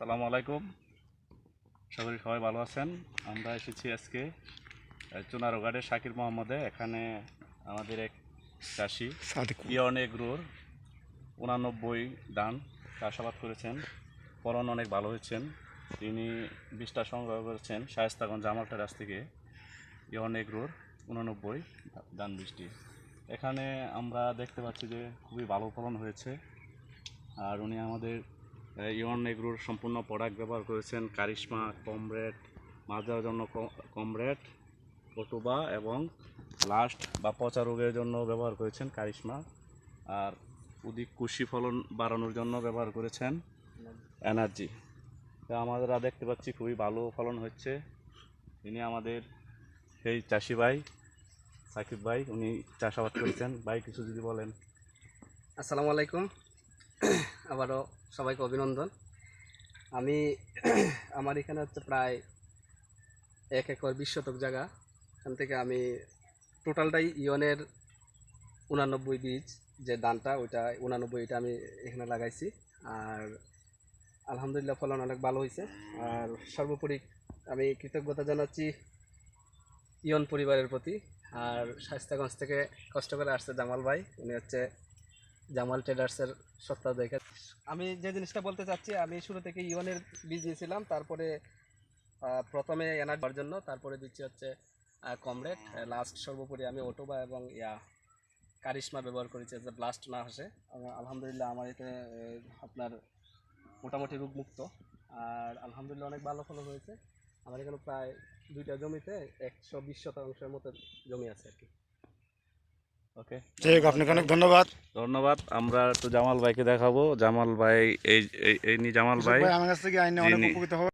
সালামু আলাইকুম। করি সবাই ভালো আছেন। আমরা এসেছি আজকে চুনারোগাড়ের শাকির মোহাম্মদে। এখানে আমাদের এক চাষি ইয়ন এগ্রোর উনানব্বই দান চাষাবাদ করেছেন। ফলন অনেক ভালো হয়েছেন। তিনি বীজটা সংগ্রহ করেছেন শায়স্তাগঞ্জ জামালটা রাস থেকে ইয়ন এগ্রোর উনানব্বই দান বৃষ্টি। এখানে আমরা দেখতে পাচ্ছি যে খুবই ভালো ফলন হয়েছে। আর উনি আমাদের ইয়ন এগ্রোর সম্পূর্ণ প্রোডাক্ট ব্যবহার করেছেন কারিশমা, কমরেড মাছ দেওয়ার জন্য কমরেড পটুবা এবং লাস্ট বা পচা রোগের জন্য ব্যবহার করেছেন কারিশমা। আর অধিক কুশি ফলন বাড়ানোর জন্য ব্যবহার করেছেন এনার্জি। তো আমরা দেখতে পাচ্ছি খুবই ভালো ফলন হচ্ছে। ইনি আমাদের সেই চাষি ভাই, সাকিব ভাই, উনি চাষাবাদ করেছেন। ভাই, কিছু যদি বলেন। আসসালামু আলাইকুম। আবারও সবাইকে অভিনন্দন। আমি আমার এখানে হচ্ছে প্রায় এক একর বিশ শতক জায়গা। এখান থেকে আমি টোটালটাই ইয়নের উনানব্বই বীজ, যে দানটা, ওইটা উনানব্বই এটা আমি এখানে লাগাইছি। আর আলহামদুলিল্লাহ ফলন অনেক ভালো হয়েছে আর সর্বোপরি আমি কৃতজ্ঞতা জানাচ্ছি ইয়ন পরিবারের প্রতি। আর স্বাস্থ্যগঞ্জ থেকে কষ্ট করে আসছে জামাল ভাই, উনি হচ্ছে জামাল ট্রেডার্সের সত্তা দেখে। আমি যে জিনিসটা বলতে চাচ্ছি আমি শুরু থেকে ইওনের বীজ দিয়েছিলাম তারপরে প্রথমে হওয়ার জন্য তারপরে দিচ্ছি হচ্ছে কমরেড। লাস্ট সর্বোপরি আমি ওটোবা এবং ইয়া কারিশমা ব্যবহার করেছি যে ব্লাস্ট না আসে আলহামদুলিল্লাহ আমার এতে আপনার মোটামুটি রোগমুক্ত। আর আলহামদুলিল্লাহ অনেক ভালো ফলন হয়েছে। আমার এখানে প্রায় দুইটা জমিতে একশো বিশ শতাংশের মতো জমি আছে আর কি। ওকে যাই হোক আপনাকে অনেক ধন্যবাদ। ধন্যবাদ। আমরা একটু জামাল ভাইকে দেখাবো। জামাল ভাই এই এই- জামাল ভাই। ভাই আমার কাছ থেকে আইনে অনেক উপকৃত হবে।